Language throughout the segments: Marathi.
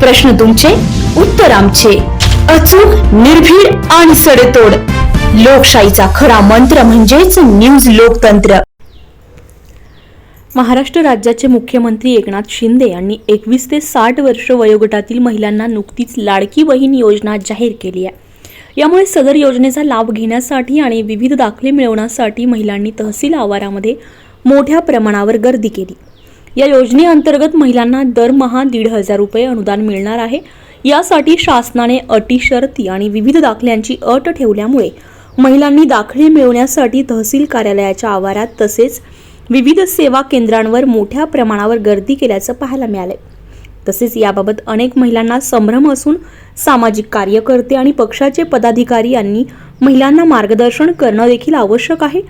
प्रश्न तुमचे उत्तर आमचे. अचूक निर्भीड आणि सडेतोड. लोकशाहीचा खरा मंत्र म्हणजेच न्यूज लोकतंत्र. महाराष्ट्र राज्याचे मुख्यमंत्री एकनाथ शिंदे यांनी एकवीस ते साठ वर्ष वयोगटातील महिलांना नुकतीच लाडकी बहीण योजना जाहीर केली आहे. यामुळे सदर योजनेचा लाभ घेण्यासाठी आणि विविध दाखले मिळवण्यासाठी महिलांनी तहसील आवारामध्ये मोठ्या प्रमाणावर गर्दी केली. या योजनेअंतर्गत महिलांना दरमहा दीड हजार रुपये अनुदान मिळणार आहे. यासाठी शासनाने अटी शर्ती आणि विविध दाखल्यांची अट ठेवल्यामुळे महिलांनी दाखले मिळवण्यासाठी तहसील कार्यालयाच्या आवारात तसेच विविध सेवा केंद्रांवर मोठ्या प्रमाणावर गर्दी केल्याचं पाहायला मिळालंय. तसेच याबाबत अनेक महिलांना संभ्रम असून सामाजिक कार्यकर्ते आणि पक्षाचे पदाधिकारी यांनी महिलांना मार्गदर्शन करणं देखील आवश्यक आहे.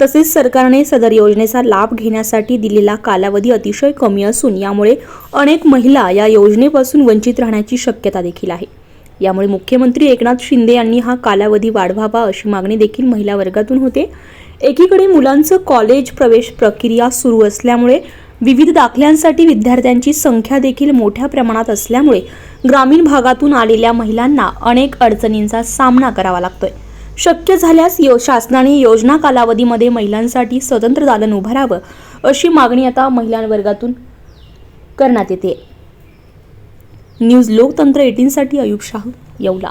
तसेच सरकारने सदर योजनेचा लाभ घेण्यासाठी दिलेला कालावधी अतिशय कमी असून यामुळे अनेक महिला या योजनेपासून वंचित राहण्याची शक्यता देखील आहे. यामुळे मुख्यमंत्री एकनाथ शिंदे यांनी हा कालावधी वाढवावा अशी मागणी देखील महिला वर्गातून होते. एकीकडे मुलांचं कॉलेज प्रवेश प्रक्रिया सुरू असल्यामुळे विविध दाखल्यांसाठी विद्यार्थ्यांची संख्या देखील मोठ्या प्रमाणात असल्यामुळे ग्रामीण भागातून आलेल्या महिलांना अनेक अडचणींचा सामना करावा लागतोय. शक्य झाल्यास यो शासनाने योजना कालावधीमध्ये महिलांसाठी स्वतंत्र दालन उभारावं अशी मागणी आता महिलांवर्गातून करण्यात येते. न्यूज लोकतंत्र एटीनसाठी अयुब शाह येवला.